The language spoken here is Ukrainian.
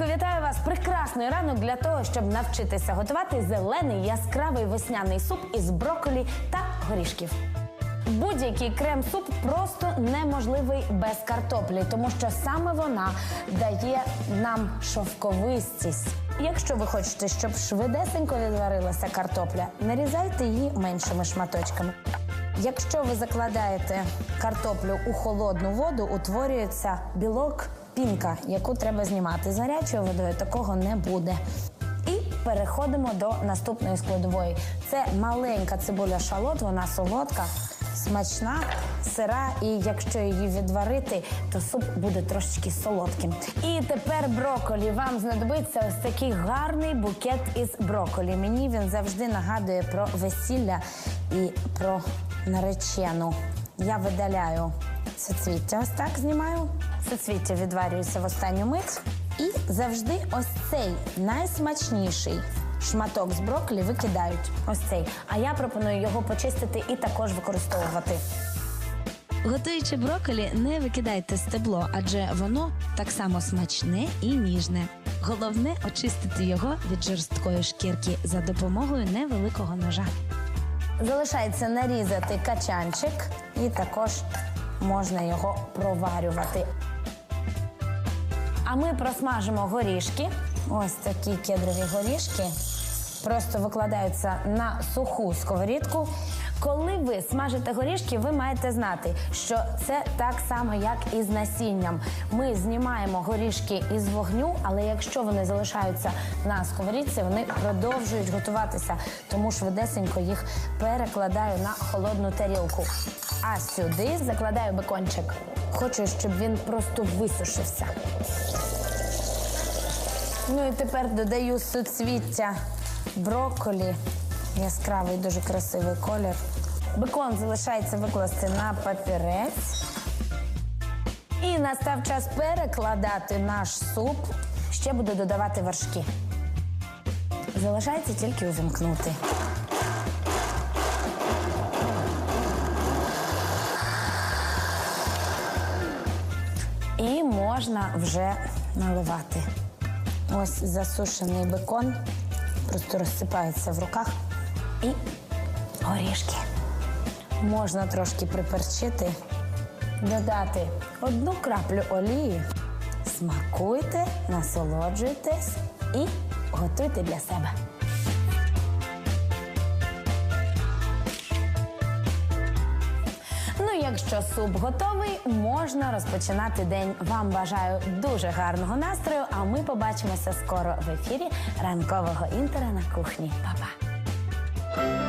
ранку, вітаю вас! Прекрасний ранок для того, щоб навчитися готувати зелений яскравий весняний суп із брокколі та горішків. Будь-який крем-суп просто неможливий без картоплі, тому що саме вона дає нам шовковистість. Якщо ви хочете, щоб швидесенько відварилася картопля, нарізайте її меншими шматочками. Якщо ви закладаєте картоплю у холодну воду, утворюється білок пінка, яку треба знімати. З гарячою водою такого не буде. І переходимо до наступної складової. Це маленька цибуля шалот, вона солодка, смачна, сира, і якщо її відварити, то суп буде трошечки солодким. І тепер броколі. Вам знадобиться ось такий гарний букет із броколі. Мені він завжди нагадує про весілля і про наречену. Я видаляю соцвіття, ось так знімаю. Соцвіття відварюється в останню мить. І завжди ось цей найсмачніший шматок з брокколі викидають. Ось цей. А я пропоную його почистити і також використовувати. Готуючи брокколі, не викидайте стебло, адже воно так само смачне і ніжне. Головне очистити його від жорсткої шкірки за допомогою невеликого ножа. Залишається нарізати качанчик і також можна його проварювати. А ми просмажимо горішки. Ось такі кедрові горішки. Просто викладаються на суху сковорідку. Коли ви смажите горішки, ви маєте знати, що це так само, як і з насінням. Ми знімаємо горішки із вогню, але якщо вони залишаються на сковорідці, вони продовжують готуватися. Тому швидесенько їх перекладаю на холодну тарілку. А сюди закладаю бекончик. Хочу, щоб він просто висушився. Ну і тепер додаю суцвіття брокколі. Яскравий, дуже красивий колір. Бекон залишається викласти на папірець. І настав час перекладати наш суп. Ще буду додавати вершки. Залишається тільки увімкнути. І можна вже наливати. Ось засушений бекон просто розсипається в руках. І горішки. Можна трошки приперчити, додати одну краплю олії. Смакуйте, насолоджуйтесь і готуйте для себе. Ну, якщо суп готовий, можна розпочинати день. Вам бажаю дуже гарного настрою. А ми побачимося скоро в ефірі ранкового інтера на кухні. Па-па!